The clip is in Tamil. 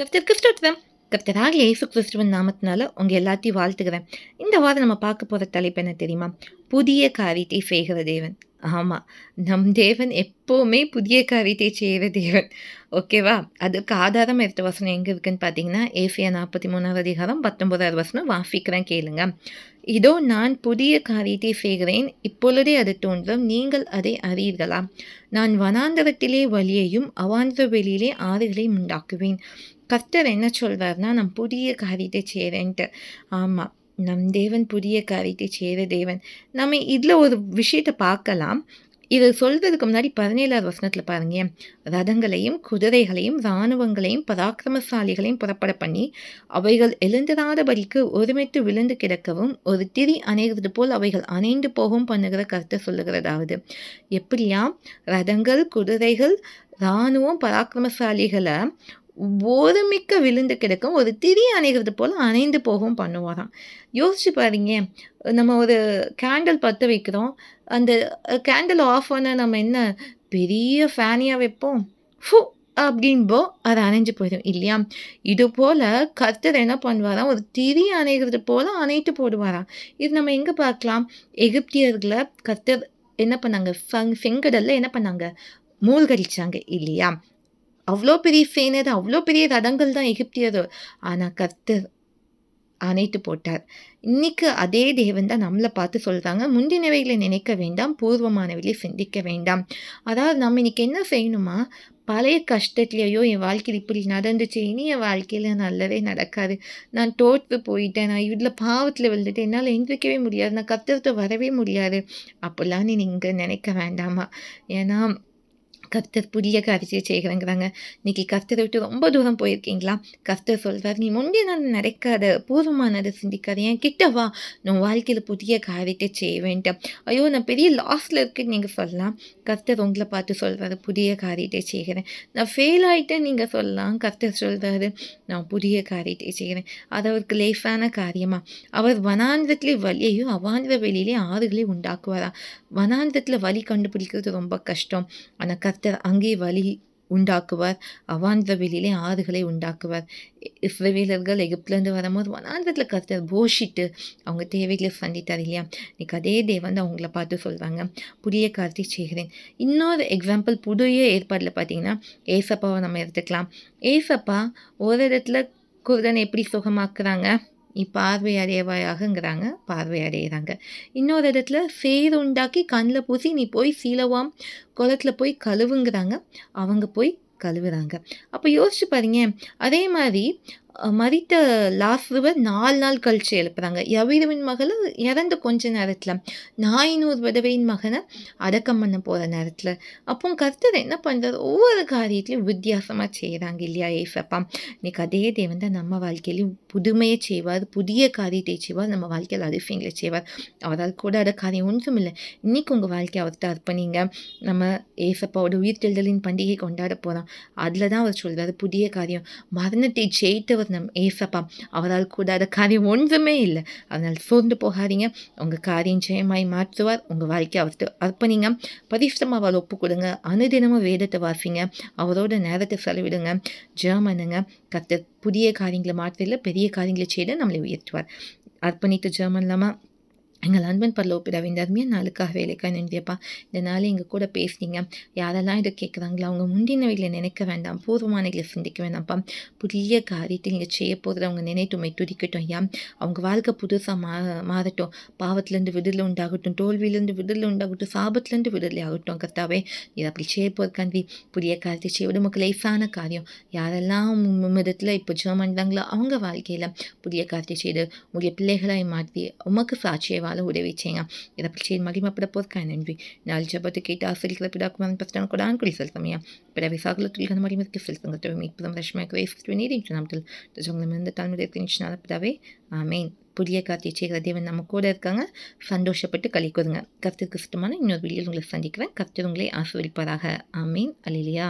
கர்த்தருக்கு ஸ்தோத்திரம் கர்த்தராக இயேசு கிறிஸ்துவின் நாமத்தினால உங்கள் எல்லாத்தையும் வாழ்த்துக்கிறேன் இந்த வாரம் நம்ம பார்க்க போகிற தலைப்பு என்ன தெரியுமா? புதிய காரியத்தை செய்கிற தேவன். ஆமாம் நம் தேவன் எப்போவுமே புதிய காரியத்தை செய்கிற தேவன். ஓகேவா அதுக்கு ஆதாரம் எடுத்த வசனம் எங்கே இருக்குன்னு பார்த்தீங்கன்னா ஏசியா நாற்பத்தி மூணாவது அதிகாரம் பத்தொம்போதாவது வசனம் வாசிக்கிறேன் கேளுங்க. இதோ நான் புதிய காரியத்தை செய்கிறேன். இப்பொழுதே அது தோன்றும். நீங்கள் அதை அறியீர்களா நான் வனாந்தரத்திலே வழியையும் அவாந்தர வெளியிலே ஆறுகளையும் உண்டாக்குவேன். கர்த்தர் என்ன சொல்வார்னா நான் புதிய காரியத்தை செய்கிறேன்ட்டு ஆமாம் நம் தேவன் புதிய காரியத்தை செய்கிற தேவன். நம்ம இதில் ஒரு விஷயத்தை பார்க்கலாம். இது சொல்கிறதுக்கு முன்னாடி பதினேழாவது வசனத்தில் பாருங்க ரதங்களையும் குதிரைகளையும் இராணுவங்களையும் பராக்கிரமசாலிகளையும் புறப்பட பண்ணி அவைகள் எழுந்திராதபடிக்கு ஒருமித்து விழுந்து கிடக்கவும் ஒரு திரி அணைகிறது போல் அவைகள் அணைந்து போகவும் பண்ணுகிற கருத்தை சொல்லுகிறதாவது. எப்படியா ரதங்கள் குதிரைகள் இராணுவம் பராக்கிரமசாலிகளை ஒருமிக்க விழுந்து கிடக்கும் ஒரு திரி அணைகிறது போல் அணைந்து போகவும் பண்ணுவாராம். யோசிச்சு பாருங்க நம்ம ஒரு கேண்டில் பற்ற வைக்கிறோம். அந்த கேண்டில் ஆஃப் பண்ண நம்ம என்ன பெரிய ஃபேனியாக வைப்போம். ஃபூ அப்படின்போ அது அணைஞ்சு போயிடும் இல்லையா? இது போல் கர்த்தர் என்ன பண்ணுவாராம் ஒரு திரி அணைகிறது போல் அணைத்து போடுவாராம். இது நம்ம எங்கே பார்க்கலாம்? எகிப்தியர்களை கர்த்தர் என்ன பண்ணாங்க? ஃபங் செங்கடலில் என்ன பண்ணாங்க? மூழ்கடிச்சாங்க இல்லையா? அவ்வளோ பெரிய சேனது அவ்வளோ பெரிய ரதங்கள் தான் எகிப்தியர் ஆனால் கர்த்தர் அணைத்து போட்டார். இன்னைக்கு அதே தேவன் தான் நம்மளை பார்த்து சொல்கிறாங்க முந்தினவைகளை நினைக்க வேண்டாம் பூர்வமானவைகளை சிந்திக்க வேண்டாம். அதாவது நம்ம இன்னைக்கு என்ன செய்யணுமா? பழைய கஷ்டத்துலேயோ என் வாழ்க்கையில் இப்படி நடந்துச்சு இனி என் வாழ்க்கையில் நல்லவே நடக்காது. நான் தோற்று போயிட்டேன் நான் இதில் பாவத்தில் விழுந்துட்டு என்னால் எந்திரிக்கவே முடியாது நான் கத்துறது வரவே முடியாது. அப்படிலாம் நீ நீங்கள் நினைக்க வேண்டாமா? ஏன்னா கர்த்தர் புதிய காரியத்தை செய்கிறங்கிறாங்க இன்னைக்கு கர்த்தரை விட்டு ரொம்ப தூரம் போயிருக்கீங்களா? கர்த்தர் சொல்கிறார் நீ முன்னே நான் நடக்காத பூர்வமானதை சிந்திக்காத. என் கிட்ட வா. நான் வாழ்க்கையில் புதிய காரியத்தை செய்ய வேண்டும். ஐயோ நான் பெரிய லாஸில் இருக்குன்னு நீங்கள் சொல்லலாம். கர்த்தர் உங்களை பார்த்து சொல்கிறாரு புதிய காரியத்தை செய்கிறேன். நான் ஃபெயில் ஆகிட்டேன் நீங்கள் சொல்லலாம். கர்த்தர் சொல்கிறாரு நான் புதிய காரியத்தை செய்கிறேன். அது அவருக்கு லேஃபான காரியமாக அவர் வனாந்திரத்திலே வழியையும் அவாந்திர வெளியிலே ஆறுகளை உண்டாக்குவாரா? வனாந்திரத்தில் வழி கண்டுபிடிக்கிறது ரொம்ப கஷ்டம். ஆனால் கர்த்தர் அங்கே வழி உண்டாக்குவார். அவாந்திர வெளியிலே ஆறுகளை உண்டாக்குவார். இஸ்ரவேலர்கள் எகிப்துலேருந்து வரும்போது வனாந்திரத்தில் கர்த்தர் போஷிட்டு அவங்க தேவைகளை சந்தித்தார் இல்லையா? இன்னைக்கு அதே தேவன் தான் அவங்கள பார்த்து சொல்கிறாங்க புதிய காரியத்தை செய்கிறேன். இன்னொரு எக்ஸாம்பிள் புதிய ஏற்பாட்டில் பார்த்தீங்கன்னா ஏசப்பாவை நம்ம எடுத்துக்கலாம். ஏசப்பா ஒரு இடத்துல குருதனை எப்படி சுகமாக்குறாங்க? பார்வை அடையவாயாகங்கிறாங்க. பார்வை அடையிறாங்க. இன்னொரு இடத்துல சேர் உண்டாக்கி கண்ணில் பூசி நீ போய் சீலவாம் குளத்தில் போய் கழுவுங்கிறாங்க. அவங்க போய் கழுவுறாங்க. அப்போ யோசிச்சு பாருங்க. அதே மாதிரி மறித்த லாஸ்ருவர் நாலு நாள் கழிச்சு எழுப்புறாங்க. யவீரவின் மகளை இறந்த கொஞ்ச நேரத்தில். நாயினூர் விதவையின் மகனை அடக்கம் பண்ண போகிற நேரத்தில். அப்போ கர்த்தர் என்ன பண்ணுறாரு ஒவ்வொரு காரியத்திலையும் வித்தியாசமாக செய்கிறாங்க இல்லையா ஏசப்பா? இன்னைக்கு அதே தேவன் தான் நம்ம வாழ்க்கையிலையும் புதுமையை செய்வார் புதிய காரியத்தை செய்வார் நம்ம வாழ்க்கையில் அதிசயங்களை செய்வார். அவரால் கூட அட காரியம் ஒன்றும் இல்லை. இன்றைக்கி உங்கள் வாழ்க்கையை அவர்கிட்ட அர்ப்பணிங்க. நம்ம ஏசப்பாவோட உயிர்த்தெழுதலின் பண்டிகை கொண்டாட போகிறோம் அதில் தான் அவர் சொல்கிறார் புதிய காரியம். மரணத்தை ஜெயித்தவர் நம் ஏசப்பா. அவரால் கூடாத காரியம் ஒன்றுமே இல்லை. அதனால் சோர்ந்து போகாதீங்க. உங்கள் காரியம் ஜெயமாய் மாற்றுவார். உங்கள் வாழ்க்கை அவர்கிட்ட அர்ப்பணிங்க. பரிசுத்தமாக அவர் ஒப்பு கொடுங்க அனுதினமும் வேதத்தை வாசிங்க. அவரோட நேரத்தை செலவிடுங்க. ஜெர்மனுங்க கத்த புதிய காரியங்களை மாற்றல பெரிய காரியங்களை செய்து நம்மளை உயர்த்துவார். அர்ப்பணித்து ஜெர்மன் இல்லாமல் எங்கள் அன்பன் பரலோப்பிடாவே இந்த நாளுக்காக வேலைக்காக நின்றியப்பா. இந்த நாள் எங்கள் கூட பேசுனீங்க. யாரெல்லாம் இதை கேட்குறாங்களோ அவங்க முந்தினவைகளை நினைக்க வேண்டாம். பூர்வமானவைகளை சிந்திக்க வேண்டாம்ப்பா. புதிய காரியத்தை நீங்கள் செய்ய போகிறத அவங்க நினைத்துமை துடிக்கட்டும் ஐயா. அவங்க வாழ்க்கை புதுசாக மா மாறட்டும். பாவத்துலேருந்து விடுதலை உண்டாகட்டும். தோல்வியிலேருந்து விடுதலை உண்டாகட்டும். சாபத்துலேருந்து விடுதலை ஆகட்டும் கர்த்தாவே. இது அப்படி செய்ய போகிறக்காண்டி புதிய காரியத்தை செய்ய நமக்கு லேசான காரியம். யாரெல்லாம் விதத்தில் இப்போ ஜெர்மன் தாங்களோ அவங்க வாழ்க்கையில் புதிய காரியத்தை செய்து உங்களுடைய பிள்ளைகளாய் மாற்றி உமக்கு சாட்சியை வாழ உதவி செய்யுங்க இதை பற்றி மகிமப்பட போதுக்காக நன்றி நாள் ஜபத்து கேட்டு ஆசிரியர்களை பிதாக்குமான் பஸ்டான கூட ஆண்குறி செலுத்தமையா பிறவி சாகலத்தில் கன மகிமத்துக்கு செலுத்துங்க மீட்புதம் ரஷ்மாக்கு வேஸ்ட் நீரின் நாமத்தில் தஜவங்களிருந்து தாழ்மையை திணிச்சினால பிதாவே ஆமேன் புதிய கார்த்திகை செய்கிற தேவன் நம்ம கூட இருக்காங்க சந்தோஷப்பட்டு கலி கொடுங்க கருத்துக்கு சுத்தமான இன்னொரு வீடியோ உங்களை சந்திக்கிறேன் கருத்து உங்களை ஆசிரியப்பாராக ஆமீன் அலிலியா